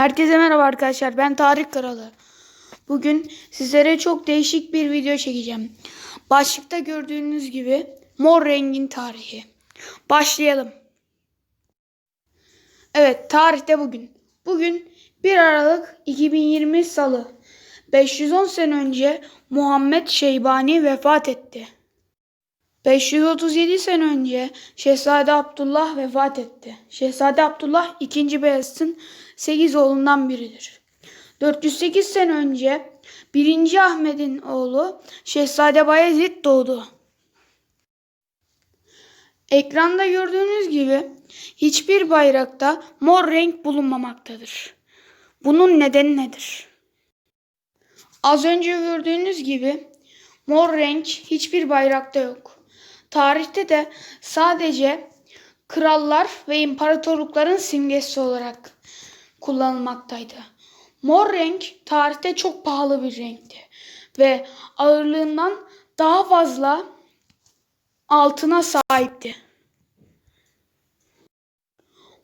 Herkese merhaba arkadaşlar. Ben Tarık Karalı. Bugün sizlere çok değişik bir video çekeceğim. Başlıkta gördüğünüz gibi mor rengin tarihi. Başlayalım. Evet, tarihte bugün. Bugün 1 Aralık 2020 Salı. 510 sene önce Muhammed Şeybani vefat etti. 537 sene önce Şehzade Abdullah vefat etti. Şehzade Abdullah 2. Beyazıt'ın 8 oğlundan biridir. 408 sene önce 1. Ahmet'in oğlu Şehzade Bayezid doğdu. Ekranda gördüğünüz gibi hiçbir bayrakta mor renk bulunmamaktadır. Bunun nedeni nedir? Az önce gördüğünüz gibi mor renk hiçbir bayrakta yok. Tarihte de sadece krallar ve imparatorlukların simgesi olarak kullanılmaktaydı. Mor renk tarihte çok pahalı bir renkti ve ağırlığından daha fazla altına sahipti.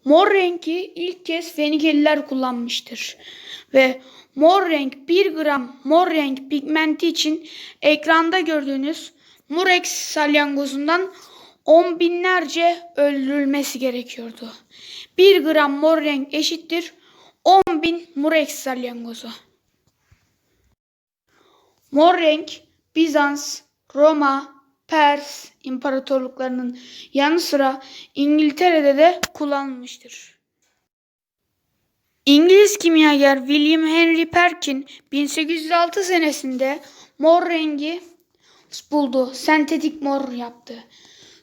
Mor rengi ilk kez Fenikeliler kullanmıştır ve mor renk 1 gram mor renk pigmenti için ekranda gördüğünüz Murex salyangozundan on binlerce öldürülmesi gerekiyordu. 1 gram mor renk eşittir 10 bin Murex salyangozu. Mor renk Bizans, Roma, Pers imparatorluklarının yanı sıra İngiltere'de de kullanılmıştır. İngiliz kimyager William Henry Perkin 1806 senesinde mor rengi buldu. Sentetik mor yaptı.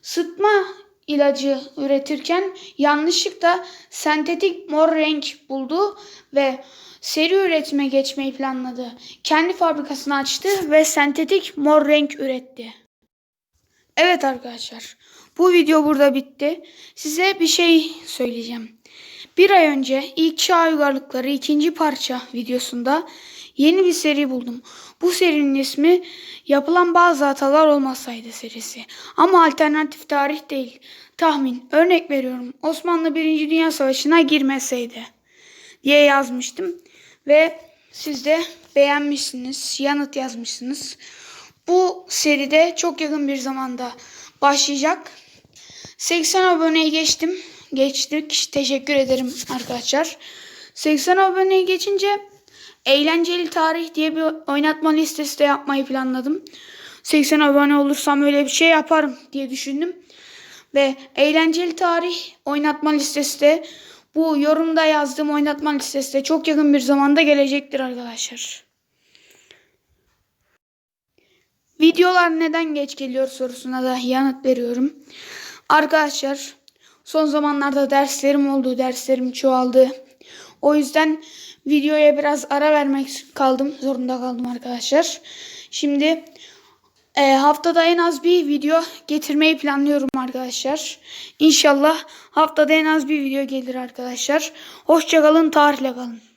Sıtma ilacı üretirken yanlışlıkla sentetik mor renk buldu ve seri üretime geçmeyi planladı. Kendi fabrikasını açtı ve sentetik mor renk üretti. Evet arkadaşlar bu video burada bitti. Size bir şey söyleyeceğim. Bir ay önce ilk çağ uygarlıkları ikinci parça videosunda yeni bir seri buldum. Bu serinin ismi yapılan bazı hatalar olmasaydı serisi. Ama alternatif tarih değil. Tahmin. Örnek veriyorum. Osmanlı 1. Dünya Savaşı'na girmeseydi diye yazmıştım. Ve siz de beğenmişsiniz. Yanıt yazmışsınız. Bu seride çok yakın bir zamanda başlayacak. 80 aboneyi geçtim. Geçtik. Teşekkür ederim arkadaşlar. 80 aboneyi geçince eğlenceli tarih diye bir oynatma listesi de yapmayı planladım. 80 abone olursam öyle bir şey yaparım diye düşündüm. Ve eğlenceli tarih oynatma listesi de bu yorumda yazdığım oynatma listesi de çok yakın bir zamanda gelecektir arkadaşlar. Videolar neden geç geliyor sorusuna da yanıt veriyorum. Arkadaşlar son zamanlarda derslerim oldu, derslerim çoğaldı. O yüzden videoya biraz ara vermek kaldım, zorunda kaldım arkadaşlar. Şimdi e, haftada en az bir video getirmeyi planlıyorum arkadaşlar. İnşallah haftada en az bir video gelir arkadaşlar. Hoşçakalın, tarihle kalın.